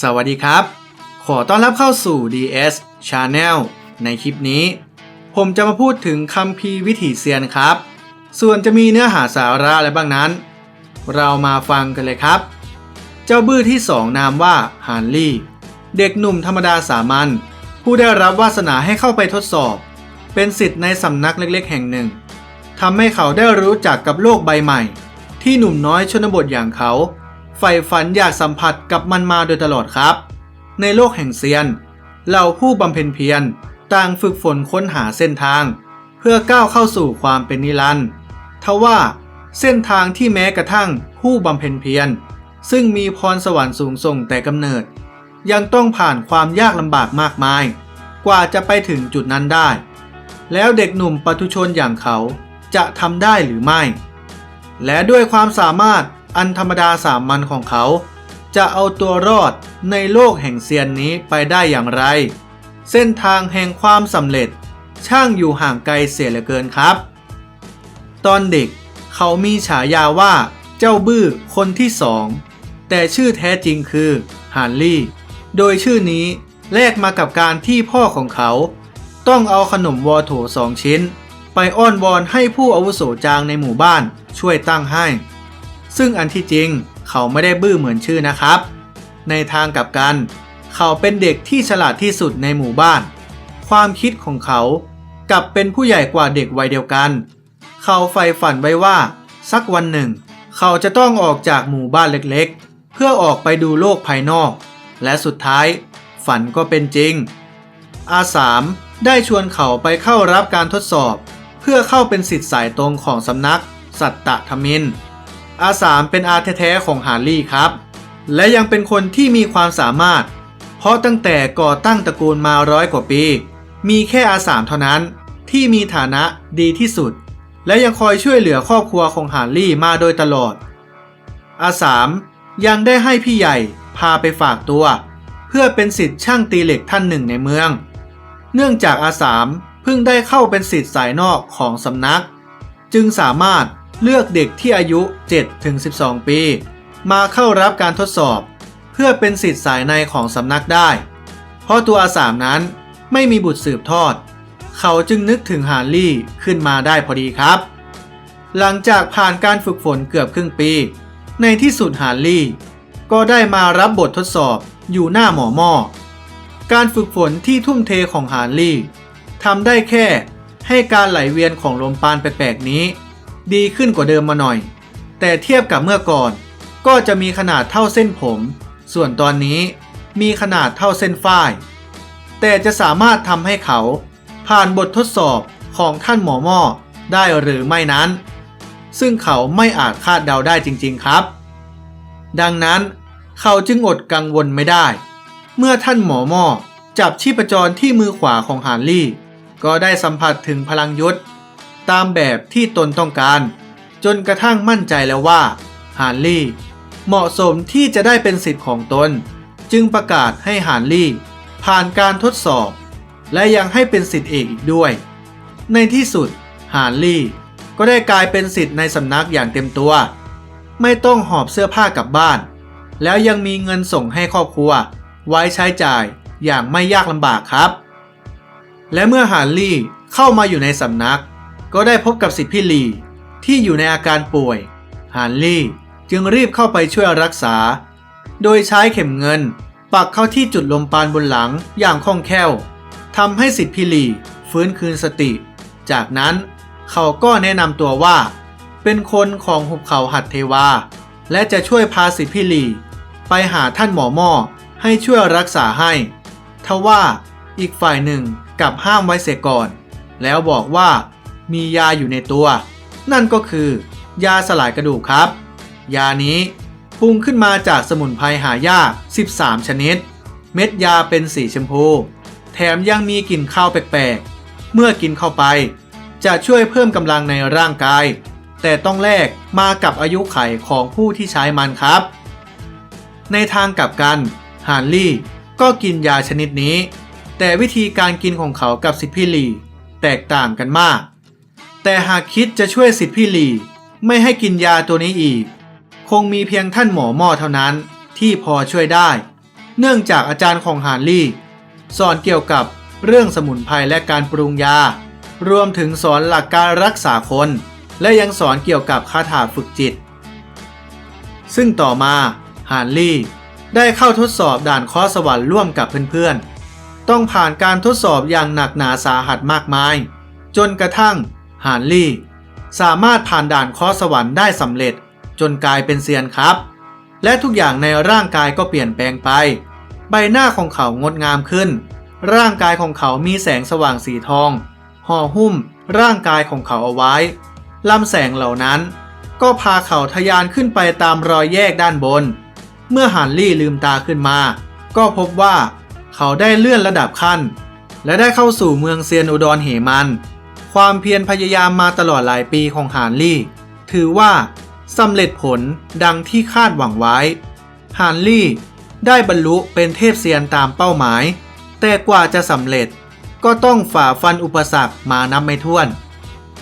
สวัสดีครับ ขอต้อนรับเข้าสู่ DS Channel ในคลิปนี้ ผมจะมาพูดถึงคัมภีวิถีเซียนครับ ส่วนจะมีเนื้อหาสาระอะไรบ้างนั้น เรามาฟังกันเลยครับ เจ้าบื้อที่สองนามว่าฮานลี่ เด็กหนุ่มธรรมดาสามัญผู้ได้รับวาสนาให้เข้าไปทดสอบ เป็นสิทธิ์ในสำนักเล็กๆ แห่งหนึ่งทำให้เขาได้รู้จักกับโลกใบใหม่ ที่หนุ่มน้อยชนบทอย่างเขา ใฝ่ฝันอยากสัมผัสกับมันมาโดยตลอดครับ ในโลกแห่งเซียนเหล่าผู้บำเพ็ญเพียรต่างฝึกฝนค้นหาเส้นทาง เพื่อก้าวเข้าสู่ความเป็นนิรันดร์ทว่าเส้นทางที่แม้กระทั่งผู้บำเพ็ญเพียรซึ่งมีพรสวรรค์สูงส่งแต่กำเนิด ยังต้องผ่านความยากลำบากมากมาย กว่าจะไปถึงจุดนั้นได้ แล้วเด็กหนุ่มปัทุชนอย่างเขาจะทำได้หรือไม่ และด้วยความสามารถ อันธรรมดาสามัญของเขา จะเอาตัวรอดในโลกแห่งเซียนนี้ไปได้อย่างไร เส้นทางแห่งความสำเร็จ ช่างอยู่ห่างไกลเสียเหลือเกินครับ ตอนเด็กเขามีฉายาว่าเจ้าบื้อคนที่สอง แต่ชื่อแท้จริงคือฮานลี่ โดยชื่อนี้แลกมากับการที่พ่อของเขา ต้องเอาขนมวอโถสองชิ้น ไปอ้อนวอนให้ผู้อาวุโสจางในหมู่บ้านช่วยตั้งให้ ซึ่งอันที่จริงเขาไม่ได้บื้อเหมือนชื่อนะครับ ในทางกลับกัน เขาเป็นเด็กที่ฉลาดที่สุดในหมู่บ้าน ความคิดของเขากลับเป็นผู้ใหญ่กว่าเด็กวัยเดียวกัน เขาใฝ่ฝันไว้ว่า สักวันหนึ่ง เขาจะต้องออกจากหมู่บ้านเล็กๆ เพื่อออกไปดูโลกภายนอก และสุดท้าย ฝันก็เป็นจริง อาสามได้ชวนเขาไปเข้ารับการทดสอบ เพื่อเข้าเป็นสิทธิ์สายตรงของสำนัก สัตตะธมิน อาสามเป็นอาแท้ๆของฮาร์ลี่ครับ และยังเป็นคนที่มีความสามารถ เพราะตั้งแต่ก่อตั้งตระกูลมาร้อยกว่าปี มีแค่อาสามเท่านั้นที่มีฐานะดีที่สุด และยังคอยช่วยเหลือครอบครัวของฮาร์ลี่มาโดยตลอด อาสามยังได้ให้พี่ใหญ่พาไปฝากตัว เพื่อเป็นสิทธิ์ช่างตีเหล็กท่านหนึ่งในเมือง เนื่องจากอาสามเพิ่งได้เข้าเป็นสิทธิ์สายนอกของสำนัก จึงสามารถ เลือกเด็กที่อายุ 7-12 ปี มาเข้ารับการทดสอบ เพื่อเป็นสิทธิ์สายในของสำนักได้ เพราะตัวอาสามนั้นไม่มีบุตรสืบทอด เขาจึงนึกถึงฮาร์ลี่ขึ้นมาได้พอดีครับ หลังจากผ่านการฝึกฝนเกือบครึ่งปี ในที่สุดฮาร์ลี่ ก็ได้มารับบททดสอบอยู่หน้าหมอหม้อการฝึกฝนที่ทุ่มเทของฮาร์ลี่ทำได้แค่ให้การไหลเวียนของลมปานแปลกๆนี้ ดีขึ้นกว่าเดิมมาหน่อย แต่เทียบกับเมื่อก่อน ก็จะมีขนาดเท่าเส้นผม ส่วนตอนนี้มีขนาดเท่าเส้นฝ้าย แต่จะสามารถทำให้เขาผ่านบททดสอบของท่านหมอหม้อได้หรือไม่นั้น ซึ่งเขาไม่อาจคาดเดาได้จริง ๆครับ ดังนั้นเขาจึงอดกังวลไม่ได้ เมื่อท่านหมอหม้อจับชีพจรที่มือขวาของฮารลี่ ก็ได้สัมผัสถึงพลังยุทธ ตามแบบที่ตนต้องการ จนกระทั่งมั่นใจแล้วว่าฮาร์ลี่เหมาะสมที่จะได้เป็นสิทธิ์ของตน จึงประกาศให้ฮาร์ลี่ ผ่านการทดสอบ และยังให้เป็นสิทธิ์เอกอีกด้วย ในที่สุดฮาร์ลี่ก็ได้กลายเป็นสิทธิ์ในสำนักอย่างเต็มตัว ไม่ต้องหอบเสื้อผ้ากลับบ้าน แล้วยังมีเงินส่งให้ครอบครัว ไว้ใช้จ่ายอย่างไม่ยากลำบากครับ และเมื่อฮาร์ลี่เข้ามาอยู่ในสำนัก ก็ได้พบกับสิทธิพี่ลีที่อยู่ในอาการป่วย ฮาร์ลี่จึงรีบเข้าไปช่วยรักษา โดยใช้เข็มเงิน ปักเข้าที่จุดลมปานบนหลังอย่างคล่องแคล่วทำให้สิทธิพี่ลีฟื้นคืนสติ จากนั้นเขาก็แนะนำตัวว่า เป็นคนของหุบเขาหัดเทวา และจะช่วยพาสิทธิพี่ลีไปหาท่านหมอหม้อให้ช่วยรักษาให้ ทว่าอีกฝ่ายหนึ่งกลับห้ามไว้เสียก่อน แล้วบอกว่า มียาอยู่ในตัว นั่นก็คือยาสลายกระดูกครับ ยานี้ปรุงขึ้นมาจากสมุนไพรหายาก 13 ชนิด เม็ดยาเป็นสีชมพู แถมยังมีกลิ่นข้าวแปลกๆ เมื่อกินเข้าไป จะช่วยเพิ่มกำลังในร่างกาย แต่ต้องแลกมากับอายุไขของผู้ที่ใช้มันครับ ในทางกลับกันฮาร์ลี่ก็กินยาชนิดนี้ แต่วิธีการกินของเขากับสิทธิพี่ลี แตกต่างกันมาก แต่หากคิดจะช่วยสิทธิพี่หลีไม่ให้กินยาตัวนี้อีก คงมีเพียงท่านหมอหม้อเท่านั้นที่พอช่วยได้ เนื่องจากอาจารย์ของฮานลี่ สอนเกี่ยวกับเรื่องสมุนไพรและการปรุงยา รวมถึงสอนหลักการรักษาคน และยังสอนเกี่ยวกับคาถาฝึกจิต ซึ่งต่อมาฮานลี่ได้เข้าทดสอบด่านคอสวรรค์ร่วมกับเพื่อนๆ ต้องผ่านการทดสอบอย่างหนักหนาสาหัสมากมาย จนกระทั่ง ฮานลี่ สามารถผ่านด่านคอสวรรค์ได้สำเร็จจนกลายเป็นเซียนครับ และทุกอย่างในร่างกายก็เปลี่ยนแปลงไป ใบหน้าของเขางดงามขึ้น ร่างกายของเขามีแสงสว่างสีทองห่อหุ้ม ร่างกายของเขาเอาไว้ลำแสงเหล่านั้น ก็พาเขาทะยานขึ้นไปตามรอยแยกด้านบน เมื่อฮันลี่ลืมตาขึ้นมา ก็พบว่า เขาได้เลื่อนระดับขั้น และได้เข้าสู่เมืองเซียนอุดรเหมัน ความเพียรพยายามมาตลอดหลายปีของฮานลี่ ถือว่าสำเร็จผลดังที่คาดหวังไว้ฮานลี่ได้บรรลุเป็นเทพเซียนตามเป้าหมาย แต่กว่าจะสำเร็จก็ต้องฝ่าฟันอุปสรรคมานับไม่ถ้วน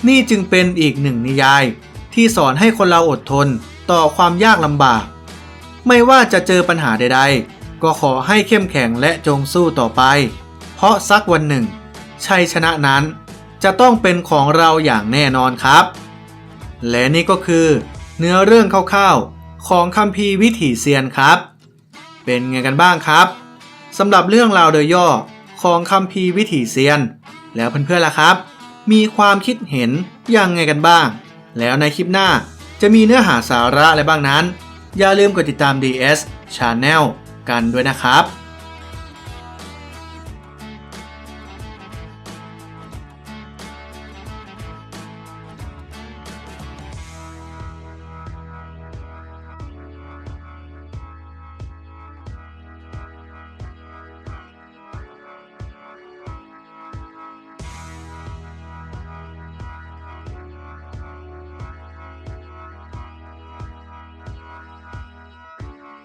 นี่จึงเป็นอีกหนึ่งนิยาย ที่สอนให้คนเราอดทนต่อความยากลำบาก ไม่ว่าจะเจอปัญหาใด ๆ ก็ขอให้เข้มแข็งและจงสู้ต่อไป เพราะสักวันหนึ่ง ชัยชนะนั้น จะต้องเป็นของเราอย่างแน่นอนครับ และนี่ก็คือ เนื้อเรื่องคร่าวๆของคัมภีร์วิถีเซียนครับ เป็นไงกันบ้างครับสำหรับเรื่องราวโดยย่อของคัมภีร์วิถีเซียน แล้วเพื่อนๆล่ะครับ มีความคิดเห็นยังไงกันบ้าง แล้วในคลิปหน้าจะมีเนื้อหาสาระอะไรบ้างนั้น อย่าลืมกดติดตาม DS Channel กันด้วยนะครับ